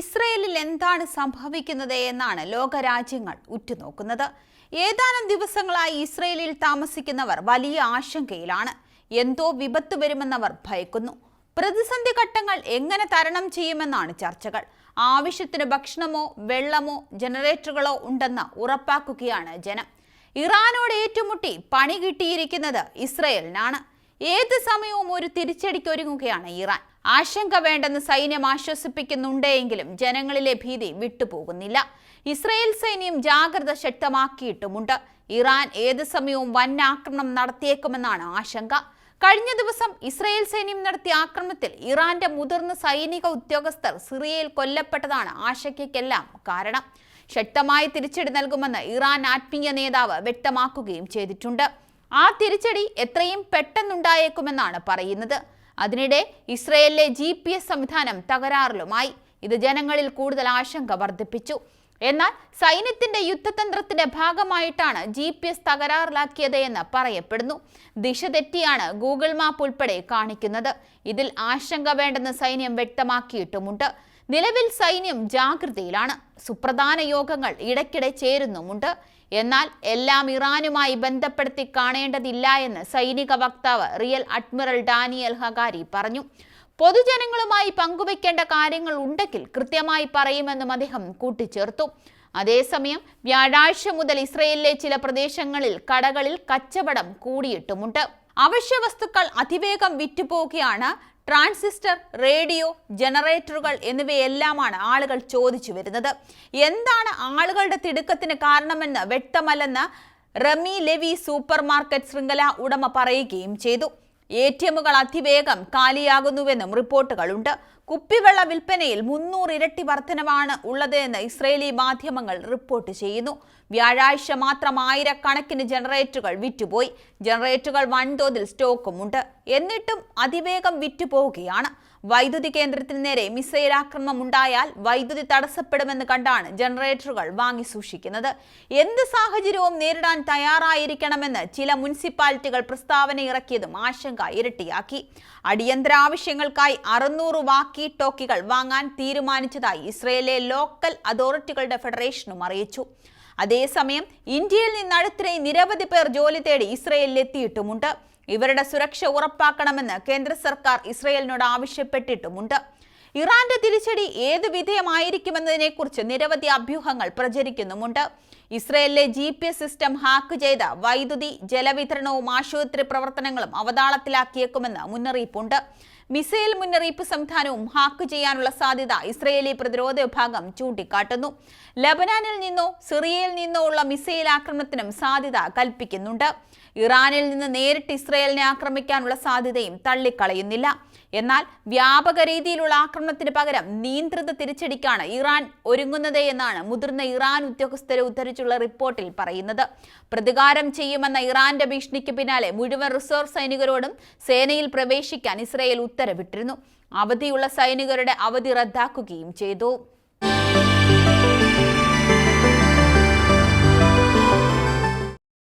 ഇസ്രയേലിൽ എന്താണ് സംഭവിക്കുന്നത് എന്നാണ് ലോകരാജ്യങ്ങൾ ഉറ്റുനോക്കുന്നത്. ഏതാനും ദിവസങ്ങളായി ഇസ്രയേലിൽ താമസിക്കുന്നവർ വലിയ ആശങ്കയിലാണ്. എന്തോ വിപത്ത് വരുമെന്നവർ ഭയക്കുന്നു. പ്രതിസന്ധി ഘട്ടങ്ങൾ എങ്ങനെ തരണം ചെയ്യുമെന്നാണ് ചർച്ചകൾ. ആവശ്യത്തിന് ഭക്ഷണമോ വെള്ളമോ ജനറേറ്ററുകളോ ഉണ്ടെന്ന് ഉറപ്പാക്കുകയാണ് ജനം. ഇറാനോട് ഏറ്റുമുട്ടി പണി കിട്ടിയിരിക്കുന്നത് ഇസ്രയേലിനാണ്. ഏത് സമയവും ഒരു തിരിച്ചടിക്കൊരുങ്ങുകയാണ് ഇറാൻ. ആശങ്ക വേണ്ടെന്ന് സൈന്യം ആശ്വസിപ്പിക്കുന്നുണ്ടെങ്കിലും ജനങ്ങളിലെ ഭീതി വിട്ടുപോകുന്നില്ല. ഇസ്രയേൽ സൈന്യം ജാഗ്രത ശക്തമാക്കിയിട്ടുമുണ്ട്. ഇറാൻ ഏത് സമയവും വൻ ആക്രമണം നടത്തിയേക്കുമെന്നാണ് ആശങ്ക. കഴിഞ്ഞ ദിവസം ഇസ്രയേൽ സൈന്യം നടത്തിയ ആക്രമണത്തിൽ ഇറാന്റെ മുതിർന്ന സൈനിക ഉദ്യോഗസ്ഥർ സിറിയയിൽ കൊല്ലപ്പെട്ടതാണ് ആശങ്കയ്ക്കെല്ലാം കാരണം. ശക്തമായ തിരിച്ചടി നൽകുമെന്ന് ഇറാൻ ആത്മീയ നേതാവ് വ്യക്തമാക്കുകയും ചെയ്തിട്ടുണ്ട്. ആ തിരിച്ചടി എത്രയും പെട്ടെന്നുണ്ടായേക്കുമെന്നാണ് പറയുന്നത്. അതിനിടെ ഇസ്രയേലിലെ ജി സംവിധാനം തകരാറിലുമായി. ഇത് ജനങ്ങളിൽ കൂടുതൽ ആശങ്ക വർദ്ധിപ്പിച്ചു. എന്നാൽ സൈന്യത്തിന്റെ യുദ്ധതന്ത്രത്തിന്റെ ഭാഗമായിട്ടാണ് ജി പി എസ് തകരാറിലാക്കിയത് എന്ന് പറയപ്പെടുന്നു. ദിശ തെറ്റിയാണ് ഗൂഗിൾ മാപ്പ് ഉൾപ്പെടെ കാണിക്കുന്നത്. ഇതിൽ ആശങ്ക വേണ്ടെന്ന് സൈന്യം വ്യക്തമാക്കിയിട്ടുമുണ്ട്. നിലവിൽ സൈന്യം ജാഗ്രതയിലാണ്. സുപ്രധാന യോഗങ്ങൾ ഇടയ്ക്കിടെ ചേരുന്നുമുണ്ട്. എന്നാൽ എല്ലാം ഇറാനുമായി ബന്ധപ്പെടുത്തി കാണേണ്ടതില്ല എന്ന് സൈനിക വക്താവ് റിയൽ അഡ്മിറൽ ഡാനിയൽ ഹഗാരി പറഞ്ഞു. പൊതുജനങ്ങളുമായി പങ്കുവയ്ക്കേണ്ട കാര്യങ്ങൾ ഉണ്ടെങ്കിൽ കൃത്യമായി പറയുമെന്നും അദ്ദേഹം കൂട്ടിച്ചേർത്തു. അതേസമയം വ്യാഴാഴ്ച മുതൽ ഇസ്രയേലിലെ ചില പ്രദേശങ്ങളിൽ കടകളിൽ കച്ചവടം കൂടിയിട്ടുമുണ്ട്. അവശ്യ വസ്തുക്കൾ അതിവേഗം വിറ്റുപോവുകയാണ്. ട്രാൻസിസ്റ്റർ റേഡിയോ ജനറേറ്ററുകൾ എന്നിവയെല്ലാമാണ് ആളുകൾ ചോദിച്ചു വരുന്നത്. എന്താണ് ആളുകളുടെ തിടുക്കത്തിന് കാരണമെന്ന് വ്യക്തമല്ലെന്ന് റമി ലെവി സൂപ്പർ മാർക്കറ്റ് ശൃംഖല ഉടമ പറയുകയും ചെയ്തു. എ ടി എമ്മുകൾ അതിവേഗം കാലിയാകുന്നുവെന്നും റിപ്പോർട്ടുകളുണ്ട്. കുപ്പിവെള്ള വിൽപ്പനയിൽ മുന്നൂറ് ഇരട്ടി വർധനവാണ് ഉള്ളത് എന്ന് ഇസ്രയേലി മാധ്യമങ്ങൾ റിപ്പോർട്ട് ചെയ്യുന്നു. വ്യാഴാഴ്ച മാത്രം ആയിരക്കണക്കിന് ജനറേറ്ററുകൾ വിറ്റുപോയി. ജനറേറ്ററുകൾ വൻതോതിൽ സ്റ്റോക്കുമുണ്ട്. എന്നിട്ടും അതിവേഗം വിറ്റുപോവുകയാണ്. വൈദ്യുതി കേന്ദ്രത്തിന് നേരെ മിസൈൽ ആക്രമണം ഉണ്ടായാൽ വൈദ്യുതി തടസ്സപ്പെടുമെന്ന് കണ്ടാണ് ജനറേറ്ററുകൾ വാങ്ങി സൂക്ഷിക്കുന്നത്. എന്ത് സാഹചര്യവും നേരിടാൻ തയ്യാറായിരിക്കണമെന്ന് ചില മുനിസിപ്പാലിറ്റികൾ പ്രസ്താവന ഇറക്കിയതും ആശങ്ക ഇരട്ടിയാക്കി. അടിയന്തര ആവശ്യങ്ങൾക്കായി അറുന്നൂറ് വാക്കി ടോക്കികൾ വാങ്ങാൻ തീരുമാനിച്ചതായി ഇസ്രയേലിലെ ലോക്കൽ അതോറിറ്റികളുടെ ഫെഡറേഷനും അറിയിച്ചു. അതേസമയം ഇന്ത്യയിൽ നിന്ന് അടുത്തിടെ നിരവധി പേർ ജോലി തേടി ഇസ്രയേലിൽ എത്തിയിട്ടുമുണ്ട് ഇവരുടെ സുരക്ഷ ഉറപ്പാക്കണമെന്ന് കേന്ദ്ര സർക്കാർ ഇസ്രയേലിനോട് ആവശ്യപ്പെട്ടിട്ടുമുണ്ട്. ഇറാന്റെ തിരിച്ചടി ഏത് വിധേയമായിരിക്കുമെന്നതിനെക്കുറിച്ച് നിരവധി അഭ്യൂഹങ്ങൾ പ്രചരിക്കുന്നുമുണ്ട്. ഇസ്രയേലിലെ G P S system hack ചെയ്ത വൈദ്യുതി ജലവിതരണവും ആശുപത്രി പ്രവർത്തനങ്ങളും അവതാളത്തിലാക്കിയേക്കുമെന്ന് മുന്നറിയിപ്പുണ്ട്. മിസൈൽ മുന്നറിയിപ്പ് സംവിധാനവും ഹാക്ക് ചെയ്യാനുള്ള സാധ്യത ഇസ്രയേലി പ്രതിരോധ വിഭാഗം ചൂണ്ടിക്കാട്ടുന്നു. ലബനാനിൽ നിന്നോ സിറിയയിൽ നിന്നോ ഉള്ള മിസൈൽ ആക്രമണത്തിനും സാധ്യത കൽപ്പിക്കുന്നുണ്ട്. ഇറാനിൽ നിന്ന് നേരിട്ട് ഇസ്രയേലിനെ ആക്രമിക്കാനുള്ള സാധ്യതയും തള്ളിക്കളയുന്നില്ല. എന്നാൽ വ്യാപക രീതിയിലുള്ള ആക്രമണത്തിന് പകരം നിയന്ത്രിത തിരിച്ചടിക്കാണ് ഇറാൻ ഒരുങ്ങുന്നത് എന്നാണ് മുതിർന്ന ഇറാൻ ഉദ്യോഗസ്ഥരെ ഉദ്ധരിച്ചുള്ള റിപ്പോർട്ടിൽ പറയുന്നത്. പ്രതികാരം ചെയ്യുമെന്ന ഇറാന്റെ ഭീഷണിക്ക് പിന്നാലെ മുഴുവൻ റിസർവ് സൈനികരോടും സേനയിൽ പ്രവേശിക്കാൻ ഇസ്രയേൽ ഉത്തരവിട്ടിരുന്നു. അവധിയുള്ള സൈനികരുടെ അവധി റദ്ദാക്കുകയും ചെയ്തു.